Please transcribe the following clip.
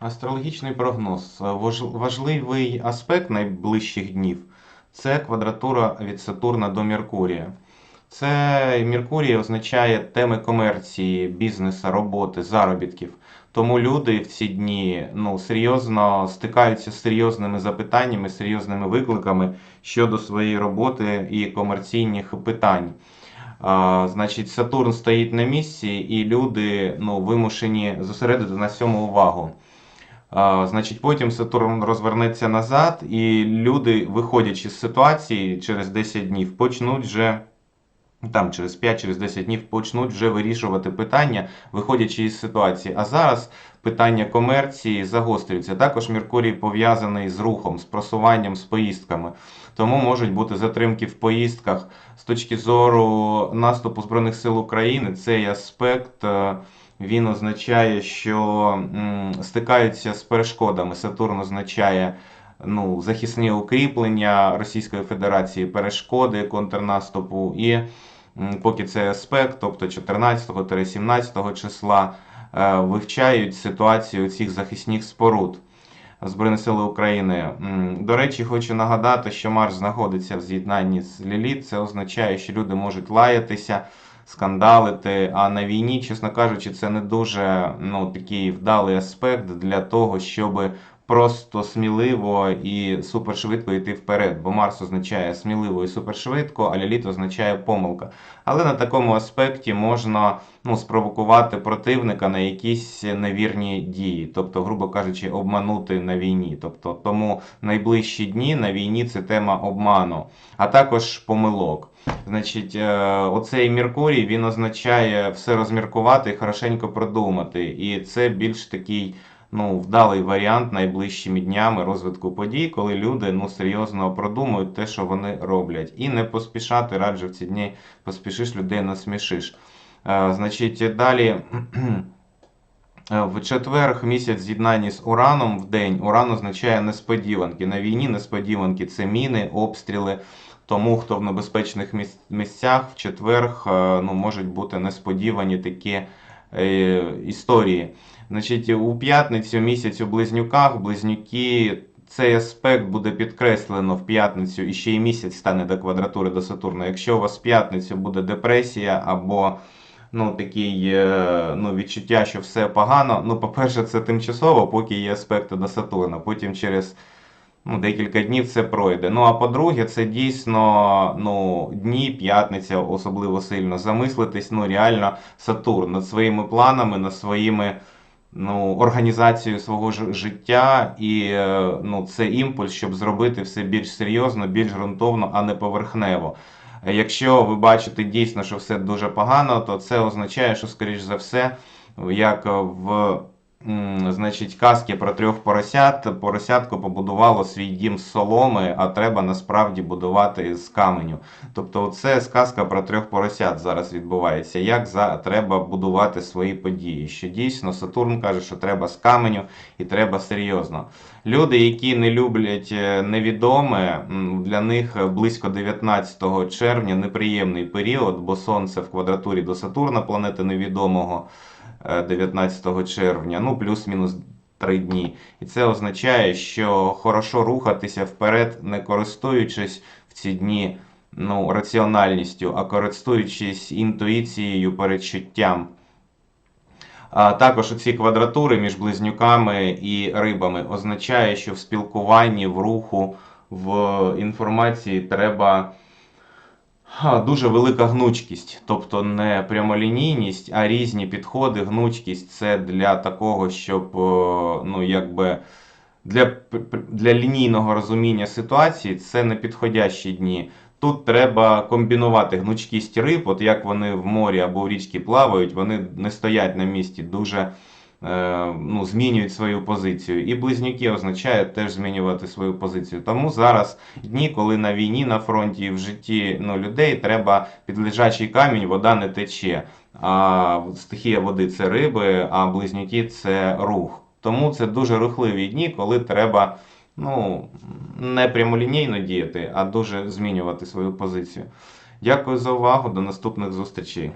Астрологічний прогноз. Важливий аспект найближчих днів це квадратура від Сатурна до Меркурія. Це Меркурій означає теми комерції, бізнесу, роботи, заробітків. Тому люди в ці дні ну, серйозно стикаються з серйозними запитаннями, серйозними викликами щодо своєї роботи і комерційних питань. А, значить, Сатурн стоїть на місці, і люди ну, вимушені зосередити на цьому увагу. Значить, потім Сатурн розвернеться назад, і люди, виходячи з ситуації через 10 днів, почнуть вже. Там через 5-10 днів почнуть вже вирішувати питання, виходячи із ситуації. А зараз питання комерції загострюється. Також Меркурій пов'язаний з рухом, з просуванням, з поїздками. Тому можуть бути затримки в поїздках з точки зору наступу Збройних сил України. Цей аспект е, він означає, що стикаються з перешкодами. Сатурн означає ну, захисні укріплення Російської Федерації, перешкоди контрнаступу. І поки цей аспект, тобто 14-17 числа, е, вивчають ситуацію цих захисних споруд. Збройні Сили України. До речі, хочу нагадати, що Марс знаходиться в з'єднанні з Ліліт. Це означає, що люди можуть лаятися, скандалити. А на війні, чесно кажучи, це не дуже ну, такий вдалий аспект для того, щоб просто сміливо і супершвидко йти вперед. Бо Марс означає сміливо і супершвидко, а Ліліт означає помилка. Але на такому аспекті можна ну, спровокувати противника на якісь невірні дії, тобто, грубо кажучи, обманути на війні. Тобто, тому найближчі дні на війні це тема обману, а також помилок. Значить, е, оцей Меркурій він означає все розміркувати і хорошенько продумати. І це більш такий ну, вдалий варіант найближчими днями розвитку подій, коли люди ну, серйозно продумують те, що вони роблять. І не поспішати, раджу в ці дні поспішиш, людей насмішиш. Е, Значить, далі. В четвер місяць з'єднання з Ураном в день. Уран означає несподіванки. На війні несподіванки це міни, обстріли. Тому хто в небезпечних місцях в четвер е, ну, можуть бути несподівані такі історії. Значить, у п'ятницю місяць у близнюках, близнюки. Цей аспект буде підкреслено в п'ятницю і ще й місяць стане до квадратури до Сатурна. Якщо у вас в п'ятницю буде депресія або ну, такий, е, ну, відчуття, що все погано. Ну, по-перше, це тимчасово, поки є аспекти до Сатурна. Потім через ну, декілька днів це пройде. Ну, а по-друге, це дійсно ну, дні, п'ятниця, особливо сильно замислитись, ну, реально Сатурн над своїми планами, над своїми. Ну, організацією свого життя, і е, ну, це імпульс, щоб зробити все більш серйозно, більш ґрунтовно, а не поверхнево. Якщо ви бачите дійсно, що все дуже погано, то це означає, що, скоріш за все, як в значить, казки про трьох поросят, поросятко побудувало свій дім з соломи, а треба насправді будувати з каменю. Тобто, це сказка про трьох поросят зараз відбувається. Як за треба будувати свої події? Що дійсно Сатурн каже, що треба з каменю і треба серйозно. Люди, які не люблять е, невідоме, для них близько 19 червня неприємний період, бо Сонце в квадратурі до Сатурна, планети невідомого 19 червня, ну плюс-мінус 3 дні. І це означає, що хорошо рухатися вперед, не користуючись в ці дні ну, раціональністю, а користуючись інтуїцією, передчуттям. А також ці квадратури між близнюками і рибами означає, що в спілкуванні, в руху, в інформації треба дуже велика гнучкість. Тобто не прямолінійність, а різні підходи, гнучкість це для такого, щоб е, ну, якби для, для лінійного розуміння ситуації це не підходящі дні. Тут треба комбінувати гнучкість риб, от як вони в морі або в річці плавають, вони не стоять на місці, дуже ну, змінюють свою позицію. І близнюки означають теж змінювати свою позицію. Тому зараз дні, коли на війні, на фронті і в житті ну, людей треба під лежачий камінь, вода не тече. А стихія води це риби, а близнюки це рух. Тому це дуже рухливі дні, коли треба ну, не прямолінійно діяти, а дуже змінювати свою позицію. Дякую за увагу. До наступних зустрічей.